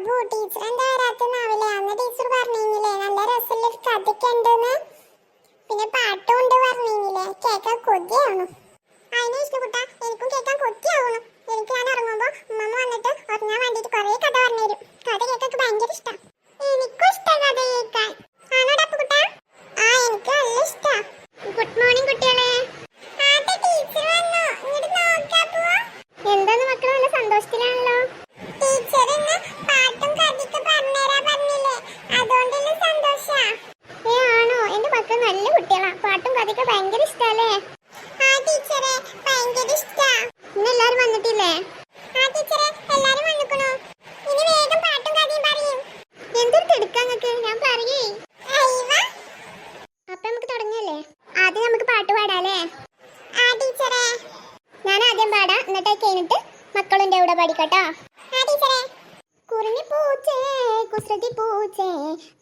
Abu teacher എന്താ വരാത്തെന്നാവില്ലേ അന്ന് teacher പറഞ്ഞില്ലേ നല്ല രസമുള്ള ഒരു കഥയൊക്കെ ഉണ്ടെന്ന് പിന്നെ പാട്ടും ഉണ്ട് പറഞ്ഞില്ലേ കേൾക്കാൻ കൊതിയാവണം അതിന് ഇഷ്ടപ്പെട്ട എനിക്കും കേൾക്കാൻ കൊതിയാവണം എനിക്ക് ഞാൻ ഇറങ്ങുമ്പോ ഉമ്മമ്മ വന്നിട്ട് ഉറങ്ങാൻ വേണ്ടിട്ട് കുറേ കഥ പറഞ്ഞു തരും കഥ കേൾക്കാൻ ഭയങ്കര ഇഷ്ടം എനിക്കും ഇഷ്ടം കഥ കേൾക്കാൻ ആണോടാ അപ്പുകുട്ട ആ എനിക്ക് നല്ല ഇഷ്ടാ ഗുഡ് മോർണിംഗ് കുട്ടികളെ ടീച്ചർ വന്നു ഇങ്ങോട്ട് നോക്കാപ്പോ എന്താന്ന് മക്കൾ നല്ല സന്തോഷത്തിലാണല്ലോ ടീച്ചർ ഇന്ന് പാട്ടും കഥയൊക്കെ പറഞ്ഞുതരാ പറഞ്ഞില്ലേ അതുകൊണ്ടുള്ള സന്തോഷാ ഏ ആണോ എന്റെ മക്കൾ നല്ല കുട്ടികളാ പാട്ടും കഥയൊക്കെ ഭയങ്കര ഇഷ്ടല്ലേ ആ ടീച്ചറെ ഭയങ്കര ഇഷ്ടാ ഇന്ന് എല്ലാരും വന്നിട്ടില്ലേ ആ ടീച്ചറെ എല്ലാരും വന്നിക്കണു ഇനി വേഗം പാട്ടും കഥയും പറയും എന്തൊരു തിടുക്കാ നിങ്ങക്ക് ഞാൻ പറയേ അപ്പൊ നമുക്ക് തുടങ്ങല്ലേ ആദ്യം നമുക്ക് പാട്ട് പാടാല്ലേ ആ ടീച്ചറെ ഞാൻ ആദ്യം പാടാം എന്നിട്ട് കഴിഞ്ഞിട്ട് ടീച്ചറെ. കുറുങ്ങി പൂച്ചേ കുസൃതി പൂച്ചേ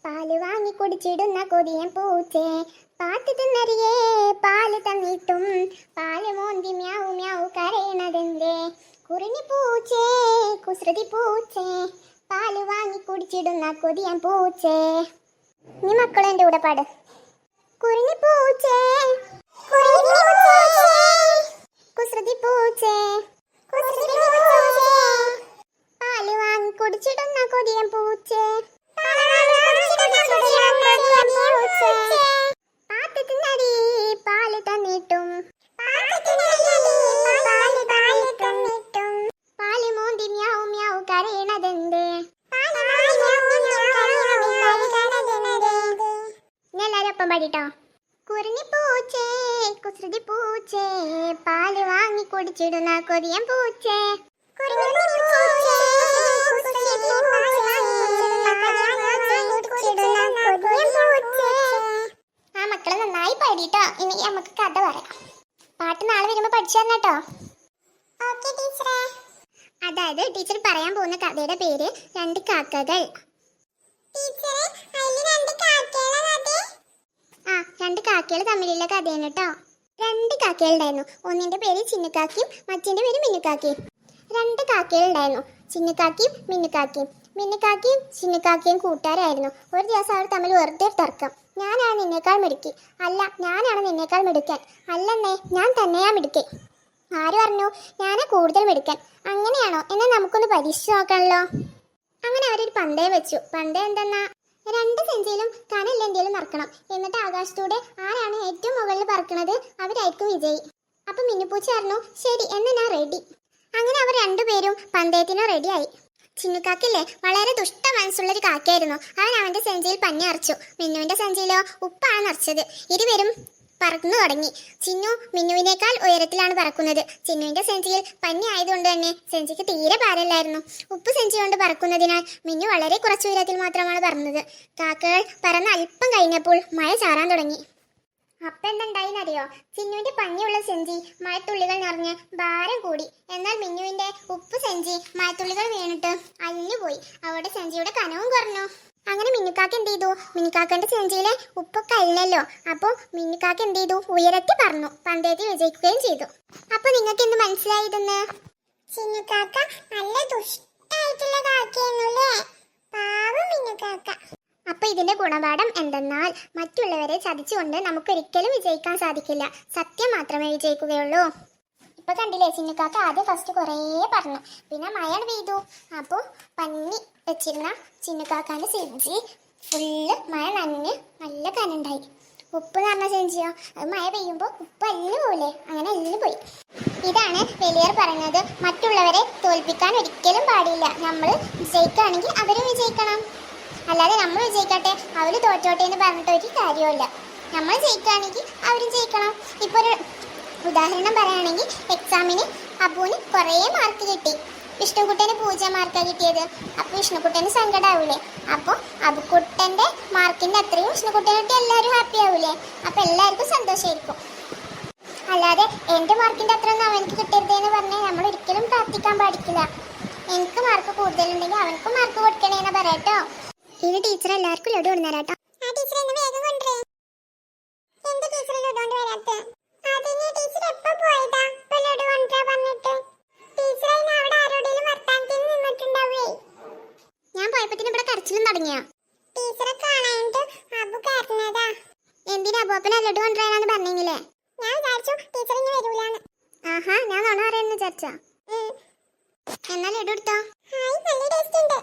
പാൽ വാങ്ങി കുടിച്ചിടുന്ന കൊതിയൻ പൂച്ചേ പാട്ട് തിന്നറിയേ പാൽ തന്നിട്ടും പാൽ മോന്തി മ്യാവു മ്യാവു കരയണതെന്തേ? കുറുങ്ങി പൂച്ചേ കുസൃതി പൂച്ചേ പാൽ വാങ്ങി കുടിച്ചിടുന്ന കൊതിയൻ പൂച്ചേ. നീ മക്കളെ എന്റെ കൂടെ പാട്? കുറിഞ്ഞു പൂച്ചേ പാടിട്ടോ കുറിഞ്ഞി പൂച്ചേ കുസൃതി പൂച്ചേ പാൽ വാങ്ങി കുടിച്ചിടുന്ന കൊതിയൻ പൂച്ചേ. ആ മക്കളെ നന്നായി പാടിട്ടോ. ഇനി നമുക്ക് കഥ പറയാം. പാട്ട് നാളെ വരുമ്പോ പഠിച്ചു തരണട്ടോ അതായത് ടീച്ചർ പറയാൻ പോകുന്ന കഥയുടെ പേര് രണ്ട് കാക്കകൾ. രണ്ട് കാക്കകൾ തമ്മിലുള്ള കഥയാണ് കേട്ടോ. രണ്ട് കാക്കകളുണ്ടായിരുന്നു ഒന്നിന്റെ പേര് ചിന്നക്കാക്കിയും മറ്റിന്റെ പേര് മിന്നുക്കാക്കിയും രണ്ട് കാക്കകൾ ഉണ്ടായിരുന്നു. ചിന്നക്കാക്കിയും മിന്നുക്കാക്കിയും മിന്നുക്കാക്കിയും ചിന്നക്കാക്കിയും കൂട്ടുകാരായിരുന്നു. ഒരു ദിവസം അവർ തമ്മിൽ വെറുതെ തർക്കം. ഞാനാണ് നിന്നേക്കാൾ മിടുക്കി. അല്ല ഞാനാണ് നിന്നേക്കാൾ മിടുക്കൻ. അല്ലെന്നേ ഞാൻ തന്നെയാ മിടുക്കി ആര് പറഞ്ഞു? ഞാനാ കൂടുതൽ മിടുക്കൻ. അങ്ങനെയാണോ? എന്നാൽ നമുക്കൊന്ന് പരീക്ഷിച്ച് നോക്കണല്ലോ. അങ്ങനെ അവരൊരു പന്തേ വെച്ചു. പന്തേ എന്തെന്നാ? രണ്ട് സെഞ്ചിയിലും കനല്ല എന്തെങ്കിലും പറക്കണം എന്നിട്ട് ആകാശത്തൂടെ ആരാണ് ഏറ്റവും മുകളിൽ പറക്കണത്? അവരായിരിക്കും വിജയി. അപ്പൊ മിന്നുപൂച്ച പറഞ്ഞു ശരി എന്നാ ഞാൻ റെഡി അങ്ങനെ അവർ രണ്ടുപേരും പന്തയത്തിന് റെഡിയായി ചിന്നുക്കാക്കില്ലേ വളരെ ദുഷ്ട മനസ്സുള്ള ഒരു കാക്കയായിരുന്നു. അവൻ അവന്റെ സെഞ്ചിയിൽ പഞ്ഞി അറച്ചു മിന്നുവിന്റെ സെഞ്ചിയിലോ ഉപ്പാണ് നിറച്ചത് ഇരുവരും പറന്നു തുടങ്ങി. ചിന്നു മിന്നുവിനേക്കാൾ ഉയരത്തിലാണ് പറക്കുന്നത്. ചിന്നുവിന്റെ സെഞ്ചിയിൽ പന്നി ആയതുകൊണ്ട് തന്നെ സെഞ്ചിക്ക് തീരെ പാരല്ലായിരുന്നു ഉപ്പ് സെഞ്ചി കൊണ്ട് പറക്കുന്നതിനാൽ മിന്നു വളരെ കുറച്ച് ഉയരത്തിൽ മാത്രമാണ് പറന്നത്. കാക്കകൾ പറന്ന് അല്പം കഴിഞ്ഞപ്പോൾ മഴ ചാറാൻ തുടങ്ങി. അപ്പൊ ചിന്നുവിന്റെ പഞ്ഞിയുള്ള സെഞ്ചി മഴത്തുള്ളികൾ നിറഞ്ഞ് ഭാരം കൂടി. എന്നാൽ മിന്നുവിന്റെ ഉപ്പ് സെഞ്ചി മഴത്തുള്ളികൾ വീണിട്ട് അല്ലുപോയി അവിടെ സെഞ്ചിയുടെ കനവും കുറഞ്ഞു. അങ്ങനെ മിന്നുക്കാക്ക് എന്ത് ചെയ്തു? മിന്നുക്കാക്കന്റെ സെഞ്ചിയിലെ ഉപ്പൊക്കെ അല്ലല്ലോ അപ്പൊ മിന്നുക്കാക്ക് എന്ത് ചെയ്തു? ഉയരത്തി പറഞ്ഞു പന്തയത്തിൽ വിജയിക്കുകയും ചെയ്തു. അപ്പൊ നിങ്ങൾക്ക് എന്ത് മനസ്സിലായതെന്ന് ചിന്നുക്കാക്ക നല്ല ദുഷ്ടായിട്ടുള്ള അപ്പൊ ഇതിന്റെ ഗുണപാഠം എന്തെന്നാൽ മറ്റുള്ളവരെ ചതിച്ചുകൊണ്ട് നമുക്കൊരിക്കലും വിജയിക്കാൻ സാധിക്കില്ല. സത്യം മാത്രമേ വിജയിക്കുകയുള്ളൂ. ഇപ്പോൾ കണ്ടില്ലേ ചിന്നുക്കാക്ക ആദ്യം ഫസ്റ്റ് കുറേ പറഞ്ഞു. പിന്നെ മഴ പെയ്തു. അപ്പോൾ പന്നി വെച്ചിരുന്ന ചിന്നക്കാക്കാന്റെ സെഞ്ചി ഫുള്ള് മഴ നനഞ്ഞ് നല്ല കനുണ്ടായി. ഉപ്പ് എന്ന് പറഞ്ഞ സെഞ്ചിയോ? അത് മഴ പെയ്യുമ്പോൾ ഉപ്പ് എല്ലാം പോലെ അങ്ങനെ എല്ലാം പോയി. ഇതാണ് വലിയർ പറയുന്നത് മറ്റുള്ളവരെ തോൽപ്പിക്കാൻ ഒരിക്കലും പാടില്ല. നമ്മൾ വിജയിക്കുകയാണെങ്കിൽ അവരും വിജയിക്കണം. അല്ലാതെ നമ്മൾ വിജയിക്കട്ടെ അവർ തോറ്റോട്ടെ എന്ന് പറഞ്ഞിട്ട് ഒരു കാര്യമില്ല നമ്മൾ ജയിക്കുകയാണെങ്കിൽ അവരും ജയിക്കണം. ഇപ്പോൾ ഒരു ഉദാഹരണം പറയുകയാണെങ്കിൽ എക്സാമിന് അബുവിന് കുറേ മാർക്ക് കിട്ടി. വിഷ്ണുക്കുട്ടന് പൂജ മാർക്കാണ് കിട്ടിയത്. അപ്പോൾ വിഷ്ണുക്കുട്ടന് സങ്കടമാവൂലേ അപ്പോൾ അബുക്കുട്ടന്റെ മാർക്കിന്റെ അത്രയും വിഷ്ണുക്കുട്ടനെ കിട്ടി എല്ലാവരും ഹാപ്പി ആവൂലേ? അപ്പോൾ എല്ലാവർക്കും സന്തോഷമായിരിക്കും അല്ലാതെ എന്റെ മാർക്കിന്റെ അത്ര ഒന്നും അവനക്ക് കിട്ടരുത് എന്ന് പറഞ്ഞാൽ നമ്മൾ ഒരിക്കലും പ്രാർത്ഥിക്കാൻ പാടിക്കില്ല എനിക്ക് മാർക്ക് കൂടുതലുണ്ടെങ്കിൽ അവനക്കും മാർക്ക് കൊടുക്കണേന്ന് പറയാട്ടോ. ഇനി ടീച്ചർ എല്ലാവർക്കും ലഡു കൊണ്ടുവരേ. നിന്നിട്ടുണ്ടാവേ. ഞാൻ പോയപ്പത്തിന് ഇവിടെ കരച്ചിലും തുടങ്ങിയാ. ടീച്ചറെ കാണാനായിട്ട് അബു കരഞ്ഞതാ. എന്തിനാ അബുപ്പനെ ലഡു കൊണ്ടുവരാനാന്ന് പറഞ്ഞെങ്കിലേ ഞാൻ വിചാരിച്ചു ടീച്ചർ ഇനി ആഹാ ഞാൻ നുണ പറയുന്നു വിചാരിച്ചാ എന്നാ ലഡു എടുത്തോ? നല്ല ടേസ്റ്റ് ഉണ്ട്.